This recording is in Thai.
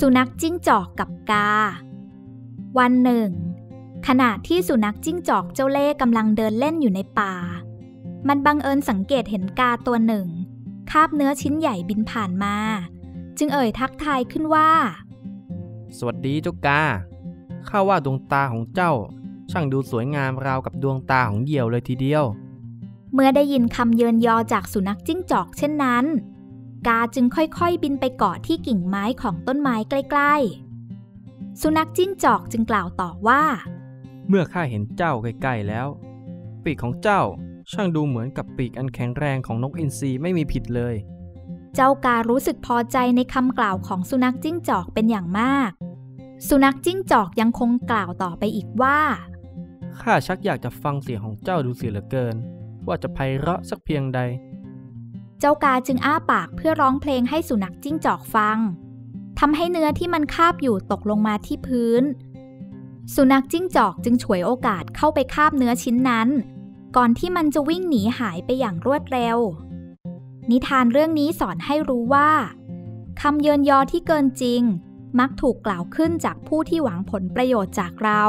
สุนัขจิ้งจอกกับกา วันหนึ่ง ขณะที่สุนัขจิ้งจอกเจ้าเล่ห์กำลังเดินเล่นอยู่ในป่า มันบังเอิญสังเกตเห็นกาตัวหนึ่ง คาบเนื้อชิ้นใหญ่บินผ่านมา จึงเอ่ยทักทายขึ้นว่า สวัสดีเจ้ากา ข้าว่าดวงตาของเจ้า ช่างดูสวยงามราวกับดวงตาของเหยี่ยวเลยทีเดียว เมื่อได้ยินคำเยินยอจากสุนัขจิ้งจอกเช่นนั้น กาจึงค่อยๆ บินไปเกาะที่กิ่งไม้ของต้นไม้ใกล้ๆ สุนัขจิ้งจอกจึงกล่าวต่อว่า เมื่อข้าเห็นเจ้าใกล้ๆแล้ว ปีกของเจ้าช่างดูเหมือนกับปีกอันแข็งแรงของนกอินทรีไม่มีผิดเลย เจ้าการู้สึกพอใจในคำกล่าวของสุนัขจิ้งจอกเป็นอย่างมาก สุนัขจิ้งจอกยังคงกล่าวต่อไปอีกว่า ข้าชักอยากจะฟังเสียงของเจ้าดูเสียเหลือเกิน ว่าจะไพเราะสักเพียงใด เจ้ากาจึงอ้าปากเพื่อร้องเพลงให้สุนัขจิ้งจอกฟังทำให้เนื้อที่มันคาบอยู่ตกลงมาที่พื้น สุนัขจิ้งจอกจึงฉวยโอกาสเข้าไปคาบเนื้อชิ้นนั้น ก่อนที่มันจะวิ่งหนีหายไปอย่างรวดเร็ว นิทานเรื่องนี้สอนให้รู้ว่าคำเยินยอที่เกินจริง มักถูกกล่าวขึ้นจากผู้ที่หวังผลประโยชน์จากเรา